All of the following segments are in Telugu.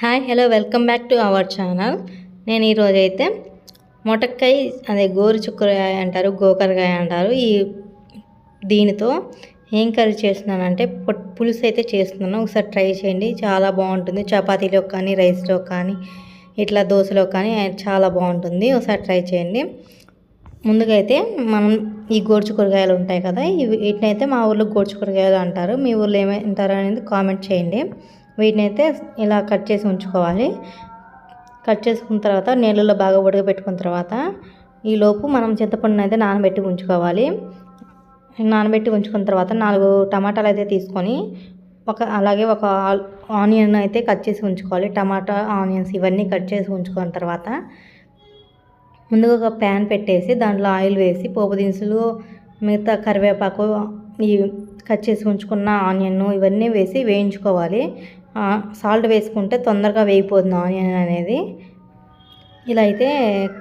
Hi hello welcome back to our channel. నేను ఈరోజు అయితే మొటక్కాయ అదే గోరు చుక్కరకాయ అంటారు గోకరకాయ అంటారు. ఈ దీనితో ఏం కర్రీ చేస్తున్నానంటే పులుసు అయితే చేస్తున్నాను. ఒకసారి ట్రై చేయండి చాలా బాగుంటుంది. చపాతీలో కానీ రైస్లో కానీ ఇట్లా దోశలో కానీ చాలా బాగుంటుంది. ఒకసారి ట్రై చేయండి. ముందుగా అయితే మనం ఈ గోర్చు ఉంటాయి కదా ఇవి వీటిని అయితే మా ఊర్లో గోర్చు కూరగాయలు అంటారు. మీ ఊర్లో ఏమంటారు అనేది కామెంట్ చేయండి. వీటిని అయితే ఇలా కట్ చేసి ఉంచుకోవాలి. కట్ చేసుకున్న తర్వాత నీళ్ళలో బాగా ఉడకబెట్టుకున్న తర్వాత ఈలోపు మనం చింతపండును అయితే నానబెట్టి ఉంచుకోవాలి. నానబెట్టి ఉంచుకున్న తర్వాత నాలుగు టమాటాలు అయితే తీసుకొని ఒక అలాగే ఒక ఆనియన్ అయితే కట్ చేసి ఉంచుకోవాలి. టమాటా ఆనియన్స్ ఇవన్నీ కట్ చేసి ఉంచుకున్న తర్వాత ముందుగా ఒక ప్యాన్ పెట్టేసి దాంట్లో ఆయిల్ వేసి పోపు దినుసులు మిగతా కరివేపాకు ఈ కట్ చేసి ఉంచుకున్న ఆనియన్ ఇవన్నీ వేసి వేయించుకోవాలి. సాల్ట్ వేసుకుంటే తొందరగా వేయిపోతుంది ఆనియన్ అనేది. ఇలా అయితే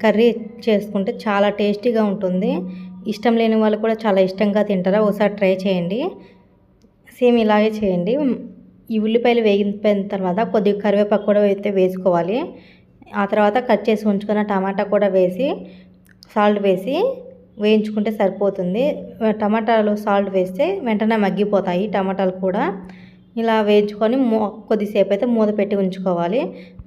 కర్రీ చేసుకుంటే చాలా టేస్టీగా ఉంటుంది. ఇష్టం లేని వాళ్ళు కూడా చాలా ఇష్టంగా తింటారు? ఒకసారి ట్రై చేయండి. సేమ్ ఇలాగే చేయండి. ఈ ఉల్లిపాయలు వేగిపోయిన తర్వాత కొద్దిగా కరివేపాకు కూడా అయితే వేసుకోవాలి. ఆ తర్వాత కట్ చేసి ఉంచుకున్న టమాటా కూడా వేసి సాల్ట్ వేసి వేయించుకుంటే సరిపోతుంది. టమాటాలు సాల్ట్ వేస్తే వెంటనే మగ్గిపోతాయి టమాటాలు కూడా. ఇలా వేయించుకొని మూ కొద్దిసేపు అయితే మూత పెట్టి ఉంచుకోవాలి.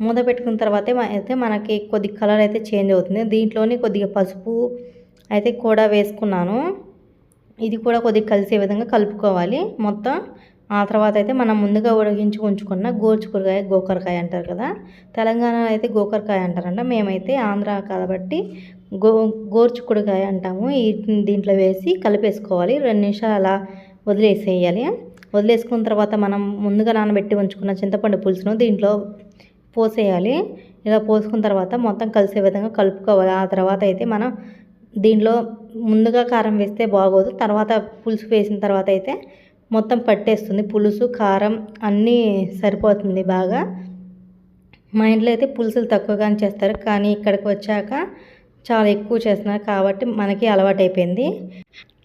మూత పెట్టుకున్న తర్వాత అయితే మనకి కొద్ది కలర్ అయితే చేంజ్ అవుతుంది. దీంట్లోనే కొద్దిగా పసుపు అయితే కూడా వేసుకున్నాను. ఇది కూడా కొద్దిగా కలిసే విధంగా కలుపుకోవాలి మొత్తం. ఆ తర్వాత అయితే మనం ముందుగా ఉడిగించి ఉంచుకున్న గోర్చుకురకాయ గోకరకాయ అంటారు కదా? తెలంగాణలో అయితే గోకరకాయ అంటారంట. మేమైతే ఆంధ్ర కాబట్టి గో గోర్చుకుడుకాయ అంటాము. దీంట్లో వేసి కలిపేసుకోవాలి. రెండు నిమిషాలు అలా వదిలేసేయాలి. వదిలేసుకున్న తర్వాత మనం ముందుగా నానబెట్టి ఉంచుకున్న చింతపండు పులుసును దీంట్లో పోసేయాలి. ఇలా పోసుకున్న తర్వాత మొత్తం కలిసే విధంగా కలుపుకోవాలి. ఆ తర్వాత అయితే మనం దీంట్లో ముందుగా కారం వేస్తే బాగోదు. తర్వాత పులుసు వేసిన తర్వాత అయితే మొత్తం పట్టేస్తుంది. పులుసు కారం అన్నీ సరిపోతుంది బాగా. మా ఇంట్లో అయితే పులుసులు తక్కువగానే చేస్తారు. కానీ ఇక్కడికి వచ్చాక చాలా ఎక్కువ చేస్తున్నారు. కాబట్టి మనకి అలవాటు అయిపోయింది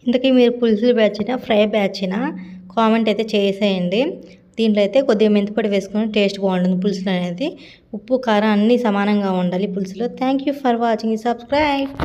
ఇంతకీ మీరు పులుసులు బ్యాచినా ఫ్రై బ్యాచినా కామెంట్ అయితే చేసేయండి. దీంట్లో అయితే కొద్దిగా మెంతిపొడి వేసుకొని టేస్ట్ బాగుంటుంది పులుసులు అనేది. ఉప్పు కారం అన్నీ సమానంగా ఉండాలి పులుసులో. Thank you for watching. Subscribe.